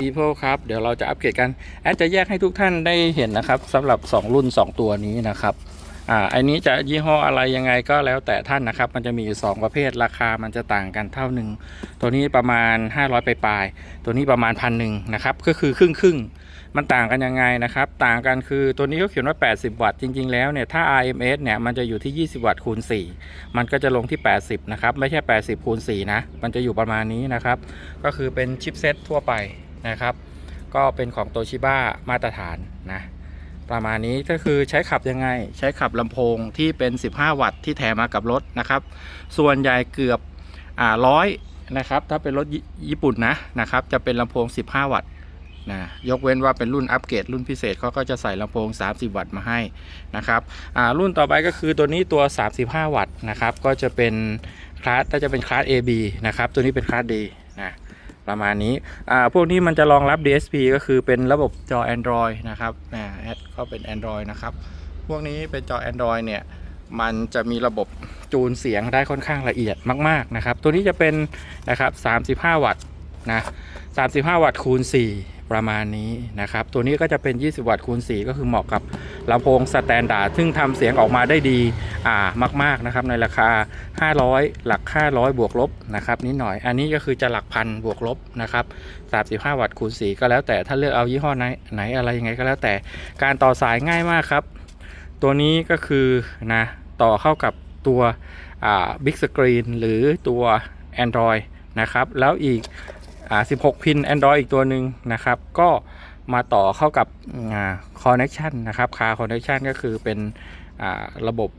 People ครับ เดี๋ยวเราจะอัปเกรดกัน แอดจะแยกให้ทุกท่านได้เห็นนะครับสำหรับ 2 รุ่น 2 ตัวนี้นะครับอ่าอันนี้จะยี่ห้ออะไรยังไงก็แล้วแต่ท่านนะครับ มันจะมีอยู่ 2 ประเภทราคามันจะต่างกันเท่าหนึ่งตัวนี้ประมาณ 500 ไปปลาย ตัวนี้ประมาณพันหนึ่งนะครับ ก็คือครึ่งครึ่งมันต่างกันยังไงนะครับ ต่างกันคือตัวนี้เขาเขียนว่า 80 วัตต์จริง ๆ แล้วเนี่ยถ้า RMS เนี่ยมันจะอยู่ที่ 20 วัตต์คูณ 4 มันก็จะลงที่ 80 นะครับ ไม่ใช่ 80คูณ4นะมันจะอยู่ประมาณนี้นะครับ ก็คือเป็นชิปเซตทั่วไป นะครับ ก็เป็นของโตชิบ้ามาตรฐานนะประมาณนี้ก็คือใช้ขับยังไง ใช้ขับลำโพงที่เป็น 15 วัตต์ที่แถมมากับรถนะครับ ส่วนใหญ่เกือบอ่าร้อยนะครับ ถ้าเป็นรถญี่ญี่ปุ่นนะนะครับ จะเป็นลำโพง 15 วัตต์นะยกเว้นว่าเป็นรุ่นอัปเกรดรุ่นพิเศษเขาก็จะใส่ลำโพง 30 วัตต์มาให้นะครับรุ่นต่อไปก็คือตัวนี้ตัว 35 วัตต์นะครับ ก็จะเป็นคลาสก็จะเป็นคลาส AB นะครับ ตัวนี้เป็นคลาส D นะ ประมาณนี้อ่าพวกนี้มันจะรองรับ DSP ก็คือเป็นระบบจอ Android นะครับนะแอดก็เป็น Android นะครับ พวกนี้เป็นจอ Android เนี่ย มันจะมีระบบจูนเสียงได้ค่อนข้างละเอียดมาก ๆ นะครับ ตัวนี้จะเป็นนะครับ 35 วัตต์นะ 35 วัตต์คูณ 4 ประมาณนี้นะครับ ตัวนี้ก็จะเป็น 20 วัตต์คูณ 4 ก็คือเหมาะกับลำโพงสแตนดาร์ดซึ่งทำเสียงออกมาได้ดีอ่ามาก ๆ นะครับ ในราคา 500 หลัก 500 บวกลบนะครับนิดหน่อย อันนี้ก็คือจะหลักพันบวกลบนะครับ 35 วัตต์คูณ 4 ก็แล้วแต่ถ้าเลือกเอายี่ห้อไหนไหนอะไรยังไงก็แล้วแต่การต่อสายง่ายมากครับ ตัวนี้ก็คือนะต่อเข้ากับตัวบิ๊กสกรีนหรือตัว Android นะครับ แล้วอีก อ่า16 พิน Android อีกตัวหนึ่งนะครับ ก็มาต่อเข้ากับอ่า connection นะครับ car connection ก็คือเป็นอ่าระบบ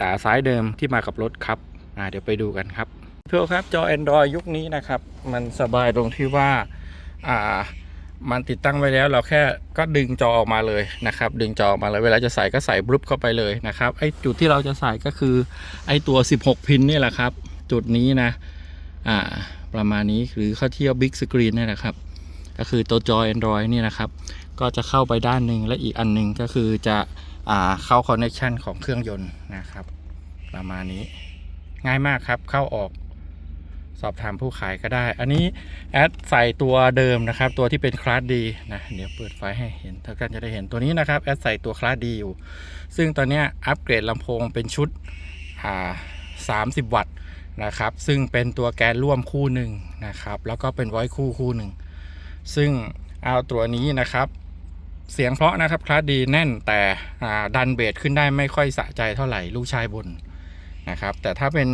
อ่าสายเดิมที่มากับรถครับอ่าเดี๋ยวไปดูกันครับเพื่อครับจอ Android ยุคนี้นะครับ มันสบายตรงที่ว่าอ่ามันติดตั้งไว้แล้วเราแค่ก็ดึงจอออกมาเลยนะครับ ดึงจอออกมาเลยเวลาจะใส่ก็ใส่บลูปเข้าไปเลยนะครับไอ้จุดที่เราจะใส่ก็คือไอ้ตัว 16 พินนี่แหละครับ จุดนี้นะ อ่าประมาณนี้หรือเข้าเที่ยวบิ๊กสกรีนนี่แหละครับ ก็คือตัวจอ Android นี่นะครับ ก็จะเข้าไปด้านหนึ่งและอีกอันหนึ่งก็คือจะอ่าเข้าคอนเน c ชันของเครื่องยนต์นะครับ ประมาณนี้ง่ายมากครับเข้าออกสอบถามผู้ขายก็ได้ อันนี้แอดใส่ตัวเดิมนะครับ ตัวที่เป็นคลาสดีนะ เดี๋ยวเปิดไฟให้เห็นถ้ากันจะได้เห็นตัวนี้นะครับ แอดใส่ตัวคลาสดีอยู่ ซึ่งตอนนี้อัปเกรดลำโพงเป็นชุดอ่า30 วัตต์ นะครับ ซึ่งเป็นตัวแกนร่วมคู่หนึ่งนะครับ แล้วก็เป็นไว้คู่คู่หนึ่งซึ่งเอาตัวนี้นะครับ เสียงเพราะนะครับคลาสดีแน่นแต่ดันเบสขึ้นได้ไม่ค่อยสะใจเท่าไหร่ลูกชายบนนะครับ แต่ถ้าเป็น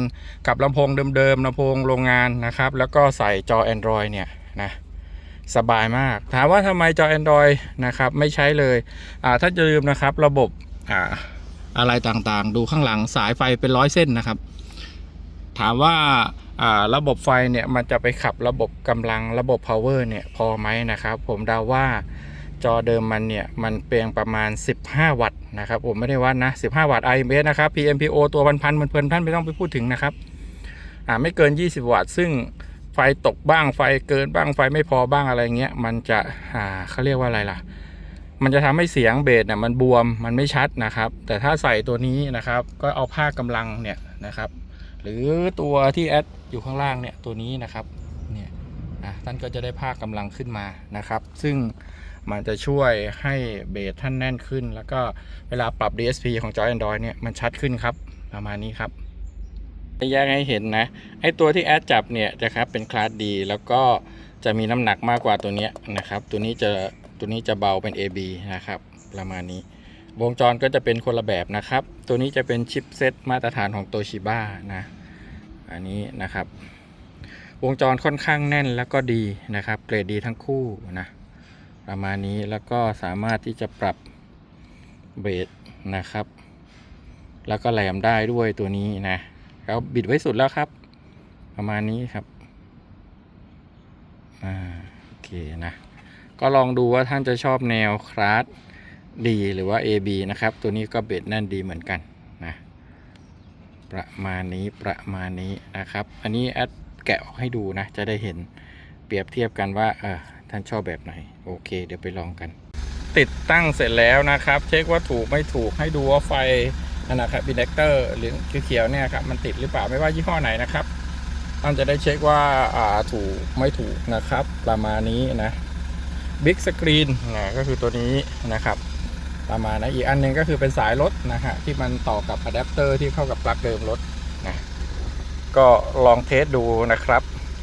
กับลำโพงเดิมๆลำโพงโรงงานนะครับ แล้วก็ใส่จอ Android เนี่ยนะสบายมาก ถามว่าทำไมจอ Android นะครับไม่ใช้เลยถ้าจะลืมนะครับระบบออะไรต่างๆ ดูข้างหลังสายไฟเป็นร้อยเส้นนะครับ ถามว่าอ่าระบบไฟเนี่ยมันจะไปขับระบบกำลังระบบ power เนี่ยพอไหมนะครับ ผมเดาว่าจอเดิมมันเนี่ย มันเปลียงประมาณ 15 วัตต์นะครับผมไม่ได้วัดนะ 15 วัตต์ IMS นะครับ PMPO ตัวพันๆเพลินท่านไม่ต้องไปพูดถึงนะครับอ่าไม่เกิน 20 วัตต์ ซึ่งไฟตกบ้างไฟเกินบ้างไฟไม่พอบ้างอะไรเงี้ยมันจะอ่าเขาเรียกว่าอะไรล่ะ มันจะทำให้เสียงเบสเนี่ยมันบวมมันไม่ชัดนะครับ แต่ถ้าใส่ตัวนี้นะครับ ก็เอาผ้ากำลังเนี่ยนะครับ หรือตัวที่แอดอยู่ข้างล่างเนี่ยตัวนี้นะครับเนี่ยนะท่านก็จะได้ภาคกำลังขึ้นมานะครับ ซึ่งมันจะช่วยให้เบสท่านแน่นขึ้น แล้วก็เวลาปรับ DSP ของจอ Android เนี่ยมันชัดขึ้นครับ ประมาณนี้ครับแยกให้เห็นนะ ไอตัวที่แอดจับเนี่ยนะครับเป็นคลาสดีแล้วก็จะมีน้ำหนักมากกว่าตัวนี้นะครับ ตัวนี้จะตัวนี้จะเบาเป็น AB นะครับ ประมาณนี้ วงจรก็จะเป็นคนละแบบนะครับ ตัวนี้จะเป็นชิปเซตมาตรฐานของโตชิบ้านะ อันนี้นะครับ วงจรค่อนข้างแน่นแล้วก็ดีนะครับ เกรดดีทั้งคู่นะ ประมาณนี้แล้วก็สามารถที่จะปรับเบสนะครับ แล้วก็แหลมได้ด้วยตัวนี้นะแล้วบิดไว้สุดแล้วครับ ประมาณนี้ครับ อ่า โอเคนะ ก็ลองดูว่าท่านจะชอบแนวคลาส ดีหรือว่า AB นะครับ ตัวนี้ก็เบสแน่นดีเหมือนกันนะประมาณนี้ประมาณนี้นะครับ อันนี้แอดแกะออกให้ดูนะ จะได้เห็นเปรียบเทียบกันว่าเออท่านชอบแบบไหน โอเค เดี๋ยวไปลองกัน ติดตั้งเสร็จแล้วนะครับ เช็คว่าถูกไม่ถูกให้ดูว่าไฟนนะครับอินเดกเตอร์หรือเขียวเนี่ยครับมันติดหรือเปล่าไม่ว่ายี่ห้อไหนนะครับท่านจะได้เช็คว่าอ่าถูกไม่ถูกนะครับ ประมาณนี้นะบิ๊กสกรีนนะก็คือตัวนี้นะครับ ประมาณนะอีกอันหนึงก็คือเป็นสายรถนะฮะที่มันต่อกับอะแดปเตอร์ที่เข้ากับปลั๊กเดิมรถนะก็ลองเทสดูนะครับ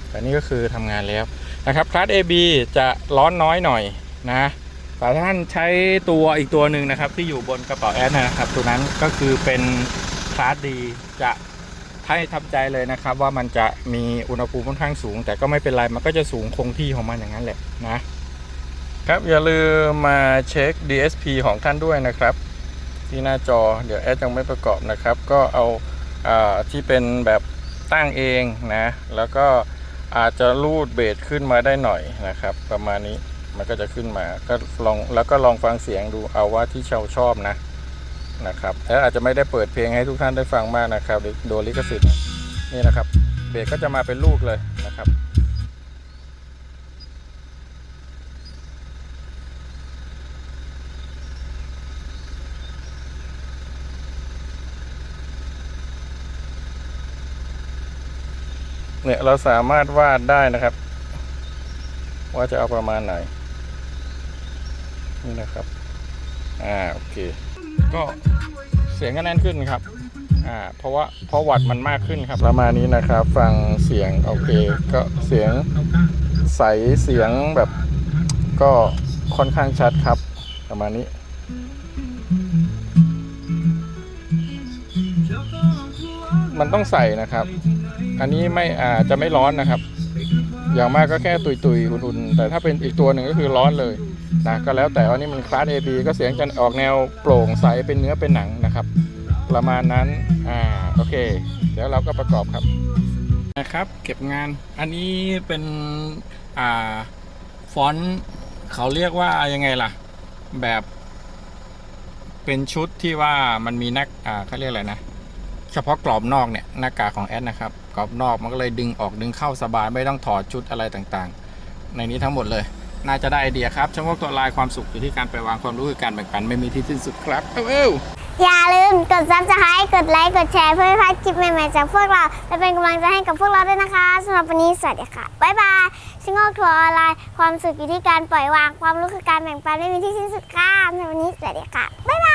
แต่นี่ก็คือทำงานแล้วนะครับคลาส AB จะร้อนน้อยหน่อยนะแต่ท่านใช้ตัวอีกตัวหนึ่งนะครับ ที่อยู่บนกระเป๋าแอดนะครับ ตัวนั้นก็คือเป็นคลาสดีจะให้ทำใจเลยนะครับ ว่ามันจะมีอุณหภูมิค่อนข้างสูง แต่ก็ไม่เป็นไรมันก็จะสูงคงที่ของมันอย่างนั้นแหละนะ ครับอย่าลืมมาเช็ค DSP ของท่านด้วยนะครับ ที่หน้าจอเดี๋ยวแอดยังไม่ประกอบนะครับ ก็เอาอาที่เป็นแบบตั้งเองนะ แล้วก็อาจจะรูดเบสขึ้นมาได้หน่อยนะครับ ประมาณนี้มันก็จะขึ้นมาก็ลองแล้วก็ลองฟังเสียงดูเอาว่าที่ชาวชอบนะนะครับแล้วอาจจะไม่ได้เปิดเพลงให้ทุกท่านได้ฟังมากนะครับเดี๋ยลิขสิทธิ์นะนี่นะครับเบสก็จะมาเป็นลูกเลยนะครับ เนี่ยเราสามารถวาดได้นะครับ ว่าจะเอาประมาณไหน นี่นะครับ อ่าโอเค ก็เสียงก็แน่นขึ้นครับ อ่าเพราะว่าเพราะวัดมันมากขึ้นครับ ประมาณนี้นะครับ ฟังเสียงโอเค ก็เสียงใสเสียงแบบก็ค่อนข้างชัดครับ ประมาณนี้มันต้องใส่นะครับ อันนี้ไม่อ่าจะไม่ร้อนนะครับ อย่างมากก็แค่ตุยตุยๆอุ่นๆ แต่ถ้าเป็นอีกตัวหนึ่งก็คือร้อนเลยนะก็แล้วแต่ว่านี่มันคลาส AB ก็เสียงจะออกแนวโปร่งใสเป็นเนื้อเป็นหนังนะครับ ประมาณนั้นอ่าโอเค เดี๋ยวเราก็ประกอบครับนะครับเก็บงานอันนี้เป็นอ่าฟอนต์เขาเรียกว่ายังไงล่ะ แบบเป็นชุดที่ว่ามันมีนักอ่าเขาเรียกอะไรนะ เฉพาะกรอบนอกเนี่ยหน้ากากของแอดนะครับกรอบนอกมันก็เลยดึงออกดึงเข้าสบายไม่ต้องถอดชุดอะไรต่างๆ ในนี้ทั้งหมดเลย น่าจะได้ไอเดียครับช่างว่าตัวลายความสุขอยู่ที่การไปวางความรู้คือการแบ่งปันไม่มีที่สิ้นสุดครับเอ้าเอ้าอย่าลืมกด subscribe กดไลค์กดแชร์เพื่อไม่พลาดคลิปใหม่ๆจากพวกเรา และเป็นกำลังใจให้กับพวกเราด้วยนะคะสำหรับวันนี้สวัสดีค่ะบ๊ายบายชิงโง่ทัวร์ออนไลน์ความสุขอยู่ที่การปล่อยวางความรู้คือการแบ่งปันไม่มีที่สิ้นสุดค่ะในวันนี้สวัสดีค่ะบ๊ายบาย